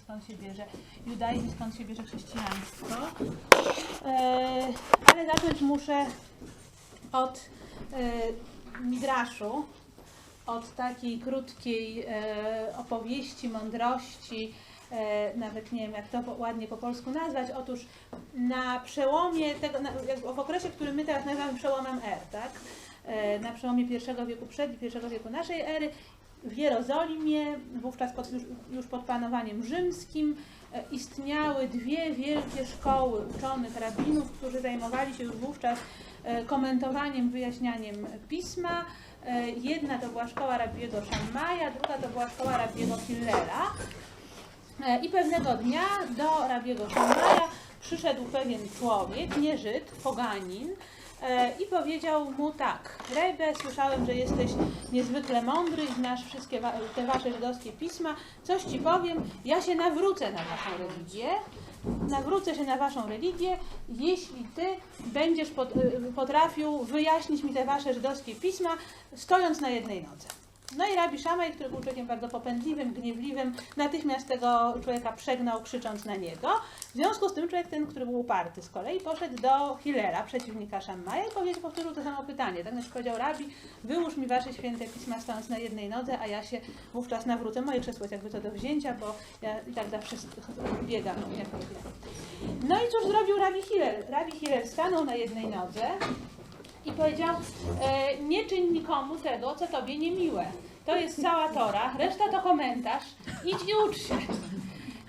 skąd się bierze judaizm, skąd się bierze chrześcijaństwo. E, ale zacząć muszę od e, Midraszu, od takiej krótkiej e, opowieści, mądrości, nawet nie wiem jak to ładnie po polsku nazwać. Otóż na przełomie tego, w okresie, który my teraz nazywamy przełomem R, tak? E, na przełomie I wieku przed i I wieku naszej ery, w Jerozolimie, wówczas pod, już, już pod panowaniem rzymskim, e, istniały dwie wielkie szkoły uczonych rabinów, którzy zajmowali się już wówczas e, komentowaniem, wyjaśnianiem pisma. Jedna to była szkoła rabiego Szammaja, druga to była szkoła rabiego Hillera. I pewnego dnia do rabiego Szammaja przyszedł pewien człowiek, nie Żyd, poganin, e, i powiedział mu tak, Rebbe, słyszałem, że jesteś niezwykle mądry i znasz wszystkie te wasze żydowskie pisma, coś ci powiem, ja się nawrócę na waszą religię, nawrócę się na waszą religię, jeśli ty będziesz y, potrafił wyjaśnić mi te wasze żydowskie pisma, stojąc na jednej nodze. No i Rabi Szamaj, który był człowiekiem bardzo popędliwym, gniewliwym, natychmiast tego człowieka przegnał, krzycząc na niego. W związku z tym człowiek ten, który był uparty z kolei, poszedł do Hillera, przeciwnika Szammaja i powiedział, powtórzył to samo pytanie. Tak znaczy powiedział, Rabi, wyłóż mi wasze święte pisma stojąc na jednej nodze, a ja się wówczas nawrócę. Moje krzesło jest jakby to do wzięcia, bo ja i tak zawsze biegam. Jak. No i cóż zrobił Rabi Hillel? Rabi Hillel stanął na jednej nodze, i powiedział, e, nie czyń nikomu tego, co tobie niemiłe. To jest cała Tora, reszta to komentarz, idź i ucz się.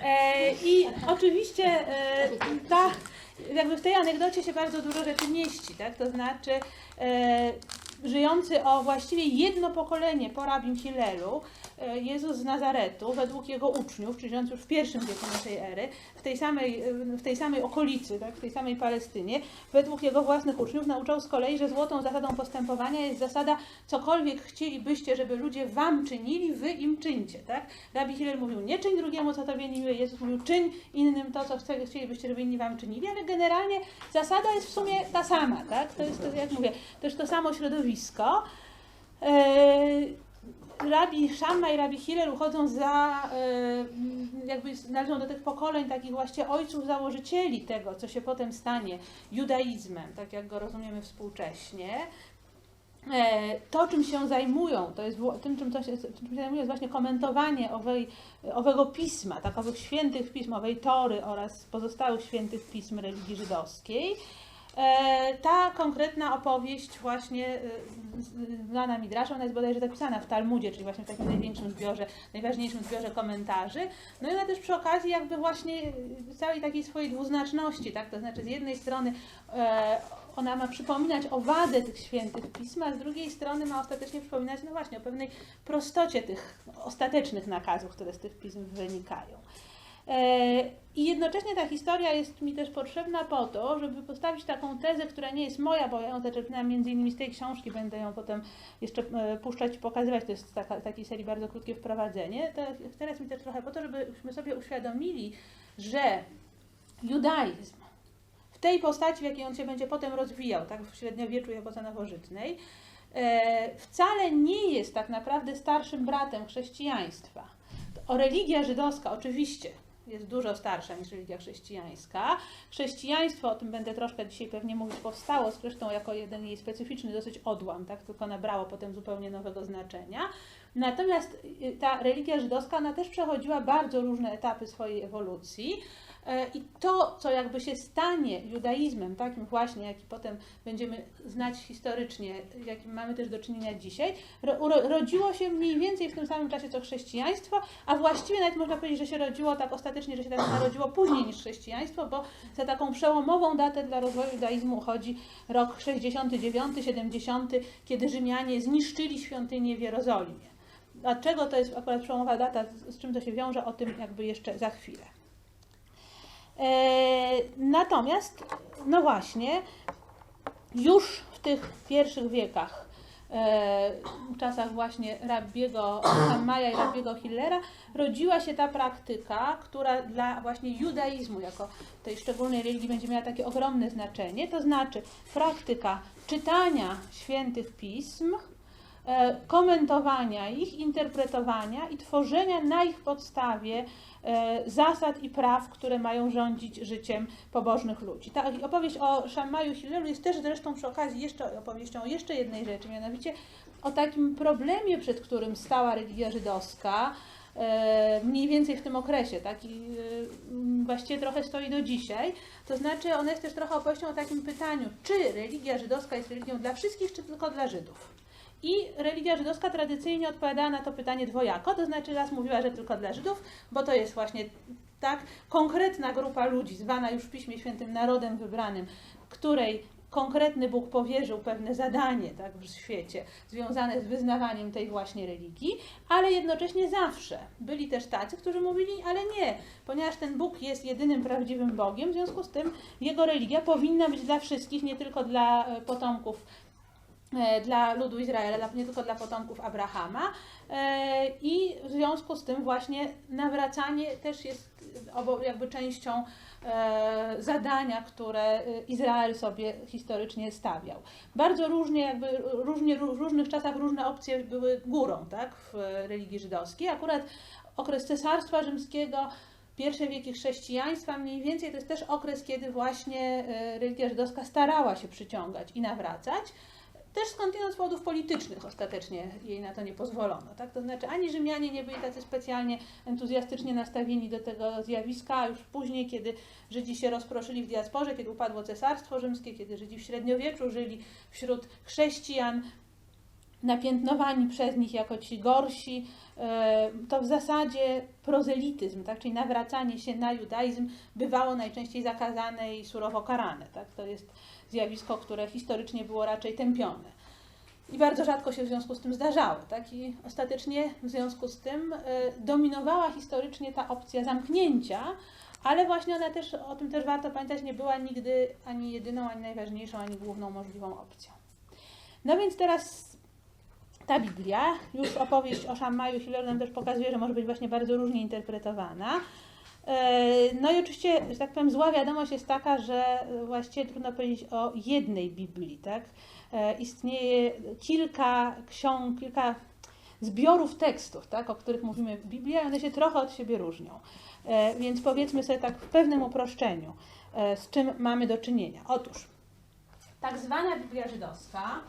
E, I oczywiście e, ta, jakby w tej anegdocie się bardzo dużo rzeczy mieści, tak? to znaczy e, żyjący o właściwie jedno pokolenie po Rabim Hillelu, Jezus z Nazaretu, według jego uczniów, czyli żyjąc już w pierwszym wieku naszej ery, w tej samej, e, w tej samej okolicy, tak, w tej samej Palestynie, według jego własnych uczniów nauczał z kolei, że złotą zasadą postępowania jest zasada, cokolwiek chcielibyście, żeby ludzie wam czynili, wy im czyńcie. Tak? Rabbi Hillel mówił, nie czyń drugiemu, co tobie niemiłe, Jezus mówił, czyń innym to, co chcielibyście, żeby inni wam czynili, ale generalnie zasada jest w sumie ta sama. Tak? To jest, jak mówię, też to samo środowisko. Eee, Rabi Szamma i Rabi Hillel uchodzą za, e, jakby należą do tych pokoleń takich właśnie ojców założycieli tego, co się potem stanie judaizmem, tak jak go rozumiemy współcześnie. E, To, czym się zajmują, to jest tym, czym, to się, czym się zajmują, jest właśnie komentowanie owej, owego pisma, tak, owych świętych pism, owej Tory oraz pozostałych świętych pism religii żydowskiej. E, Ta konkretna opowieść właśnie e, znana Midraszem, ona jest bodajże zapisana w Talmudzie, czyli właśnie w takim największym zbiorze, najważniejszym zbiorze komentarzy. No i ona też przy okazji jakby właśnie e, całej takiej swojej dwuznaczności, tak? To znaczy z jednej strony ona ma przypominać o wadę tych świętych pism, a z drugiej strony ma ostatecznie przypominać no właśnie o pewnej prostocie tych ostatecznych nakazów, które z tych pism wynikają. E, I jednocześnie ta historia jest mi też potrzebna po to, żeby postawić taką tezę, która nie jest moja, bo ja ją zaczerpnęłam między innymi z tej książki, będę ją potem jeszcze e, puszczać i pokazywać, to jest taka, takiej serii bardzo krótkie wprowadzenie. To teraz mi też trochę po to, żebyśmy sobie uświadomili, że judaizm w tej postaci, w jakiej on się będzie potem rozwijał, tak w średniowieczu i epoce nowożytnej, e, wcale nie jest tak naprawdę starszym bratem chrześcijaństwa. O religia żydowska oczywiście jest dużo starsza niż religia chrześcijańska. Chrześcijaństwo, o tym będę troszkę dzisiaj pewnie mówić, powstało zresztą jako jeden jej specyficzny dosyć odłam, tak tylko nabrało potem zupełnie nowego znaczenia. Natomiast y, ta religia żydowska, ona też przechodziła bardzo różne etapy swojej ewolucji. E, I to, co jakby się stanie judaizmem, takim właśnie, jaki potem będziemy znać historycznie, jakim mamy też do czynienia dzisiaj, ro, rodziło się mniej więcej w tym samym czasie co chrześcijaństwo, a właściwie nawet można powiedzieć, że się rodziło tak ostatecznie, że się tak narodziło później niż chrześcijaństwo, bo za taką przełomową datę dla rozwoju judaizmu uchodzi rok 69, 70, kiedy Rzymianie zniszczyli świątynię w Jerozolimie. Dlaczego to jest akurat przełomowa data, z czym to się wiąże, o tym jakby jeszcze za chwilę. E, natomiast, no właśnie, już w tych pierwszych wiekach, e, w czasach właśnie Rabbiego Hammaja i Rabbiego Hillera, rodziła się ta praktyka, która dla właśnie judaizmu, jako tej szczególnej religii, będzie miała takie ogromne znaczenie, to znaczy praktyka czytania świętych pism, komentowania ich, interpretowania i tworzenia na ich podstawie e, zasad i praw, które mają rządzić życiem pobożnych ludzi. Ta opowieść o Shammaju Hillelu jest też zresztą przy okazji jeszcze opowieścią o jeszcze jednej rzeczy, mianowicie o takim problemie, przed którym stała religia żydowska, e, mniej więcej w tym okresie, tak, i e, właściwie trochę stoi do dzisiaj. To znaczy, ona jest też trochę opowieścią o takim pytaniu, czy religia żydowska jest religią dla wszystkich, czy tylko dla Żydów. I religia żydowska tradycyjnie odpowiadała na to pytanie dwojako, to znaczy raz mówiła, że tylko dla Żydów, bo to jest właśnie tak konkretna grupa ludzi, zwana już w Piśmie Świętym narodem wybranym, której konkretny Bóg powierzył pewne zadanie tak, w świecie związane z wyznawaniem tej właśnie religii, ale jednocześnie zawsze byli też tacy, którzy mówili, ale nie, ponieważ ten Bóg jest jedynym prawdziwym Bogiem, w związku z tym jego religia powinna być dla wszystkich, nie tylko dla e, potomków dla ludu Izraela, nie tylko dla potomków Abrahama. E, I w związku z tym właśnie nawracanie też jest jakby częścią E, zadania, które e, Izrael sobie historycznie stawiał. Bardzo różnie, jakby różnie, w różnych czasach różne opcje były górą tak, w religii żydowskiej. Akurat okres Cesarstwa Rzymskiego, pierwsze wieki chrześcijaństwa mniej więcej to jest też okres, kiedy właśnie e, religia żydowska starała się przyciągać i nawracać. Też skądinąd z powodów politycznych ostatecznie jej na to nie pozwolono. Tak? To znaczy ani Rzymianie nie byli tacy specjalnie entuzjastycznie nastawieni do tego zjawiska, już później, kiedy Żydzi się rozproszyli w diasporze, kiedy upadło Cesarstwo Rzymskie, kiedy Żydzi w średniowieczu żyli wśród chrześcijan, napiętnowani przez nich jako ci gorsi, e, to w zasadzie prozelityzm, tak, czyli nawracanie się na judaizm bywało najczęściej zakazane i surowo karane. Tak? To jest zjawisko, które historycznie było raczej tępione. I bardzo rzadko się w związku z tym zdarzało. Tak? I ostatecznie w związku z tym y, dominowała historycznie ta opcja zamknięcia, ale właśnie ona też, o tym też warto pamiętać, nie była nigdy ani jedyną, ani najważniejszą, ani główną możliwą opcją. No więc teraz ta Biblia, już opowieść o Szammaju Hillel nam też pokazuje, że może być właśnie bardzo różnie interpretowana. E, no i oczywiście, że tak powiem, zła wiadomość jest taka, że właściwie trudno powiedzieć o jednej Biblii, tak? E, istnieje kilka ksiąg, kilka zbiorów tekstów, tak, o których mówimy w Biblii, one się trochę od siebie różnią. E, więc powiedzmy sobie tak w pewnym uproszczeniu, z czym mamy do czynienia. Otóż, tak zwana Biblia żydowska,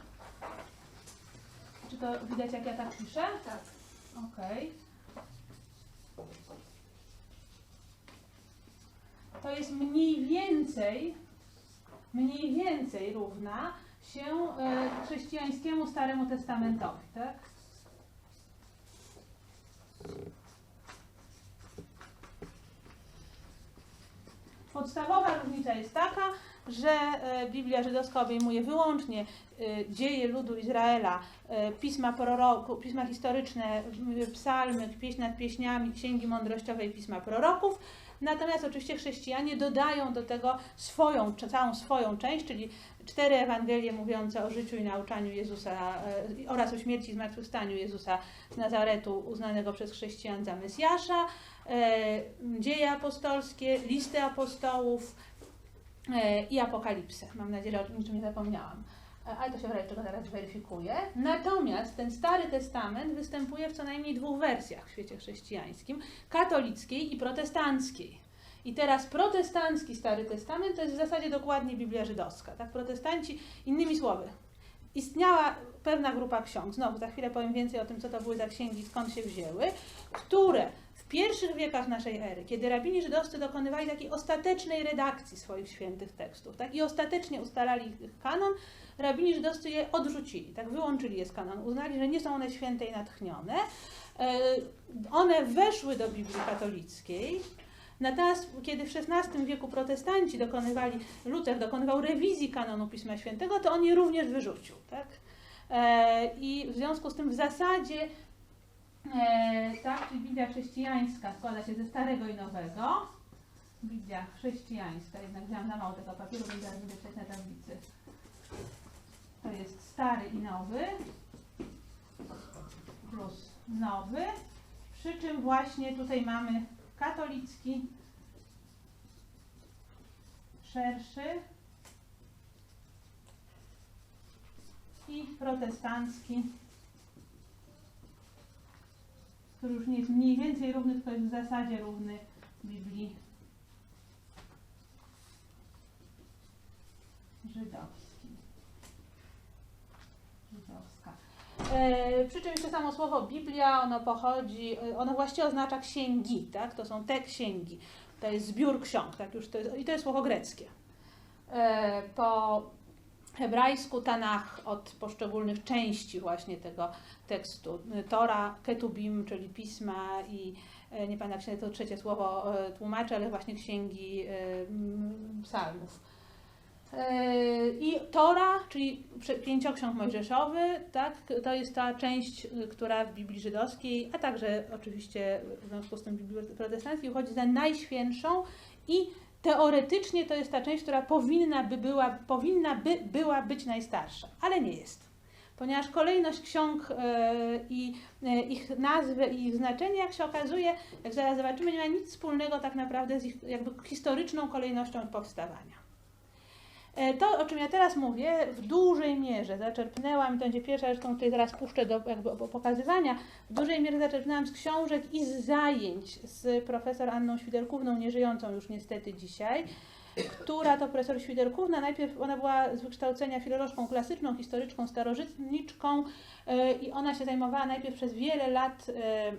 czy to widać jak ja tak piszę? Tak. Okej. Okay. To jest mniej więcej, mniej więcej równa się e, chrześcijańskiemu Staremu Testamentowi, tak? Podstawowa różnica jest taka, że e, Biblia żydowska obejmuje wyłącznie e, dzieje ludu Izraela, pisma proroku, pisma historyczne, psalmy, pieśń nad pieśniami, księgi mądrościowe i pisma proroków, Natomiast oczywiście chrześcijanie dodają do tego swoją, całą swoją część, czyli cztery Ewangelie mówiące o życiu i nauczaniu Jezusa e, oraz o śmierci i zmartwychwstaniu Jezusa z Nazaretu, uznanego przez chrześcijan za Mesjasza, e, dzieje apostolskie, listy apostołów e, i apokalipsę. Mam nadzieję, że o niczym nie zapomniałam ale to się w czego zaraz weryfikuje. Natomiast ten Stary Testament występuje w co najmniej dwóch wersjach w świecie chrześcijańskim, katolickiej i protestanckiej. I teraz protestancki Stary Testament to jest w zasadzie dokładnie Biblia żydowska. Tak, protestanci, innymi słowy, istniała pewna grupa ksiąg, znowu za chwilę powiem więcej o tym, co to były za księgi, skąd się wzięły, które w pierwszych wiekach naszej ery, kiedy rabini żydowscy dokonywali takiej ostatecznej redakcji swoich świętych tekstów tak, i ostatecznie ustalali ich kanon, rabini żydowscy je odrzucili, tak wyłączyli je z kanonu, uznali, że nie są one święte i natchnione. E, one weszły do Biblii katolickiej, Natomiast kiedy w XVI wieku protestanci dokonywali, Luther dokonywał rewizji kanonu Pisma Świętego, to on je również wyrzucił. Tak? E, I w związku z tym w zasadzie tak, czyli Biblia chrześcijańska składa się ze Starego i Nowego. Biblia chrześcijańska, jednak wziąłam za mało tego papieru, więc zaraz będę na tablicy. To jest stary i nowy plus nowy. Przy czym właśnie tutaj mamy katolicki, szerszy i protestancki, który już nie jest mniej więcej równy, tylko jest w zasadzie równy Biblii żydowskiej. Żydowska. E, przy czym jeszcze samo słowo Biblia, ono pochodzi, e, ono właściwie oznacza księgi, tak? To są te księgi. To jest zbiór ksiąg, tak? Już to jest, I to jest słowo greckie. E, po hebrajsku Tanach od poszczególnych części właśnie tego tekstu. Tora, Ketubim, czyli pisma i nie pamiętam jak się to trzecie słowo tłumaczy, ale właśnie księgi psalmów. E, I Tora, czyli pięcioksiąg mojżeszowy, tak, to jest ta część, y, która w Biblii żydowskiej, a także oczywiście w związku z tym Biblii protestanckiej uchodzi za najświętszą i teoretycznie to jest ta część, która powinna by była, powinna by była być najstarsza, ale nie jest. Ponieważ kolejność ksiąg e, i e, ich nazwy i ich znaczenie, jak się okazuje, jak zaraz zobaczymy, nie ma nic wspólnego tak naprawdę z ich jakby historyczną kolejnością powstawania. E, To, o czym ja teraz mówię, w dużej mierze zaczerpnęłam, to będzie pierwsza rzecz, którą tutaj zaraz puszczę do jakby po- pokazywania, w dużej mierze zaczerpnęłam z książek i z zajęć z profesor Anną Świderkówną, nieżyjącą już niestety dzisiaj, która to profesor Świderkówna, najpierw ona była z wykształcenia filolożką klasyczną, historyczką, starożytniczką e, i ona się zajmowała najpierw przez wiele lat e,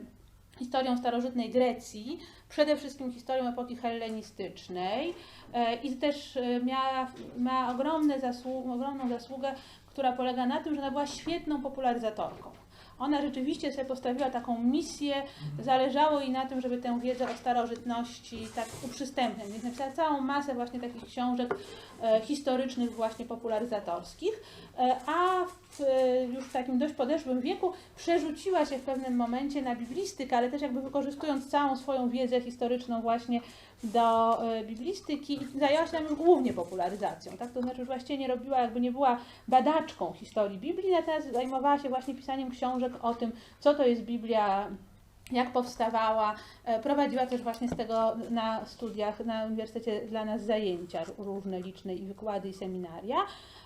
historią starożytnej Grecji, przede wszystkim historią epoki hellenistycznej e, i też e, miała, ma ogromne zasłu- ogromną zasługę, która polega na tym, że ona była świetną popularyzatorką. Ona rzeczywiście sobie postawiła taką misję, zależało jej na tym, żeby tę wiedzę o starożytności tak uprzystępniać. Więc napisała całą masę właśnie takich książek e, historycznych, właśnie popularyzatorskich, e, a w, e, już w takim dość podeszłym wieku przerzuciła się w pewnym momencie na biblistykę, ale też jakby wykorzystując całą swoją wiedzę historyczną właśnie do e, biblistyki i zajęła się tam głównie popularyzacją, tak? To znaczy już właściwie nie robiła, jakby nie była badaczką historii Biblii, natomiast zajmowała się właśnie pisaniem książek o tym, co to jest Biblia, jak powstawała. E, Prowadziła też właśnie z tego na studiach na uniwersytecie dla nas zajęcia różne liczne i wykłady i seminaria.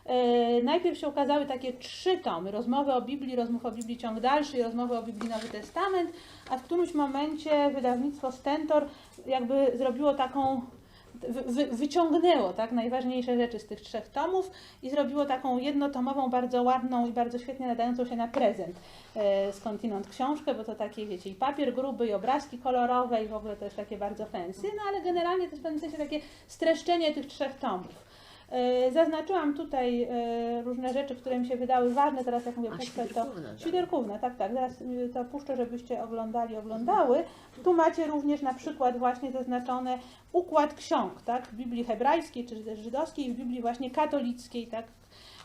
E, Najpierw się ukazały takie trzy tomy, rozmowy o Biblii, rozmów o Biblii ciąg dalszy i rozmowy o Biblii Nowy Testament, a w którymś momencie wydawnictwo Stentor jakby zrobiło taką wy, wy, wyciągnęło tak, najważniejsze rzeczy z tych trzech tomów i zrobiło taką jednotomową, bardzo ładną i bardzo świetnie nadającą się na prezent e, skądinąd książkę, bo to takie, wiecie, i papier gruby, i obrazki kolorowe, i w ogóle to jest takie bardzo fancy, no ale generalnie jest w pewnym sensie takie streszczenie tych trzech tomów. E, Zaznaczyłam tutaj e, różne rzeczy, które mi się wydały ważne, teraz jak mówię, A, puszczę to. Tak. Świderkówna, tak, tak, zaraz y, to puszczę, żebyście oglądali, oglądały. Tu macie również na przykład właśnie zaznaczone układ ksiąg, tak, w Biblii hebrajskiej czy też żydowskiej w Biblii właśnie katolickiej, tak,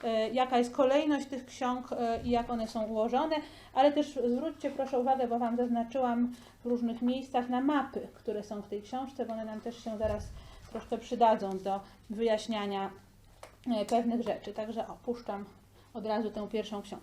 e, jaka jest kolejność tych ksiąg e, i jak one są ułożone, ale też zwróćcie proszę uwagę, bo Wam zaznaczyłam w różnych miejscach na mapy, które są w tej książce, bo one nam też się zaraz troszkę przydadzą do wyjaśniania e, pewnych rzeczy. Także opuszczam od razu tę pierwszą książkę.